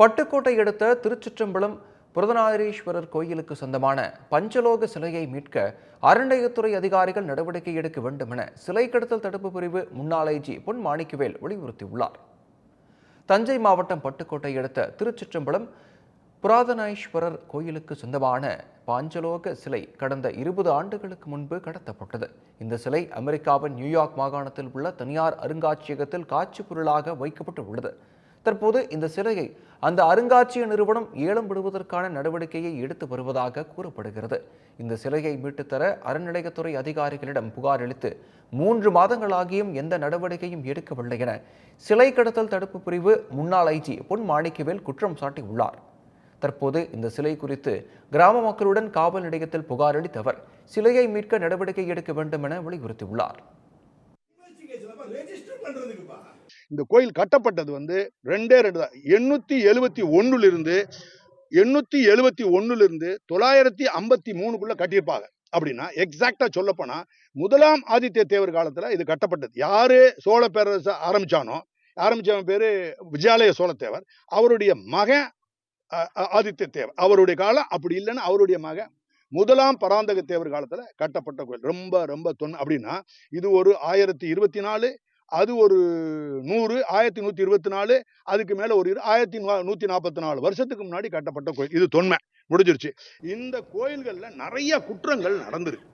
பட்டுக்கோட்டை அடுத்த திருச்சிற்றம்பலம் புரதநாதீஸ்வரர் கோயிலுக்கு சொந்தமான பஞ்சலோக சிலையை மீட்க அறநிலையத்துறை அதிகாரிகள் நடவடிக்கை எடுக்க வேண்டும் என சிலை கடத்தல் தடுப்பு பிரிவு முன்னாள் ஐஜி பொன் மாணிக்கவேல் வலியுறுத்தியுள்ளார். தஞ்சை மாவட்டம் பட்டுக்கோட்டை அடுத்த திருச்சிற்றம்பலம் புராதனாஈஸ்வரர் கோயிலுக்கு சொந்தமான பாஞ்சலோக சிலை கடந்த இருபது ஆண்டுகளுக்கு முன்பு கடத்தப்பட்டது. இந்த சிலை அமெரிக்காவின் நியூயார்க் மாகாணத்தில் உள்ள தனியார் அருங்காட்சியகத்தில் காட்சி பொருளாக வைக்கப்பட்டு உள்ளது. தற்போது இந்த சிலையை அந்த அருங்காட்சியக நிறுவனம் ஏலம் விடுவதற்கான நடவடிக்கையை எடுத்து வருவதாக கூறப்படுகிறது. இந்த சிலையை மீட்டுத்தர அறநிலையத்துறை அதிகாரிகளிடம் புகார் அளித்து மூன்று மாதங்களாகியும் எந்த நடவடிக்கையும் எடுக்கவில்லை என சிலை கடத்தல் தடுப்பு பிரிவு முன்னாள் ஐஜி பொன் மாணிக்கவேல் குற்றம் சாட்டியுள்ளார். தற்போது இந்த சிலை குறித்து கிராம மக்களுடன் காவல் நிலையத்தில் புகார் அளித்தவர் சிலையை மீட்க நடவடிக்கை எடுக்க வேண்டும் என வலியுறுத்தியுள்ளார். இந்த கோயில் கட்டப்பட்டது வந்து ரெண்டே ரெண்டு தான். எண்ணூத்தி எழுபத்தி ஒண்ணுல இருந்து எண்ணூத்தி எழுபத்தி ஒண்ணுல இருந்து தொள்ளாயிரத்தி ஐம்பத்தி மூணுக்குள்ள கட்டியிருப்பாங்க. அப்படின்னா எக்ஸாக்டா சொல்ல போனா முதலாம் ஆதித்ய தேவர் காலத்துல இது கட்டப்பட்டது. யாரு சோழ பேரரசு ஆரம்பிச்சானோ ஆரம்பிச்சவன் பேரு விஜயாலய சோழத்தேவர் அவருடைய மகன் ஆதித்ய தேவர். அவருடைய காலம் அப்படி இல்லைன்னா அவருடைய மகன் முதலாம் பராந்தக தேவர் காலத்துல கட்டப்பட்ட கோயில். ரொம்ப ரொம்ப தொன் அப்படின்னா இது ஒரு ஆயிரத்தி இருபத்தி நாலு அது ஒரு நூறு ஆயிரத்தி நூற்றி இருபத்தி நாலு அதுக்கு மேலே ஒரு இரு- ஆயிரத்தி நூற்றி நாற்பத்தி நாலு வருஷத்துக்கு முன்னாடி கட்டப்பட்ட கோயில். இது தொன்மை. முடிஞ்சிருச்சு. இந்த கோயில்களில் நிறைய குற்றங்கள் நடந்துருக்கு.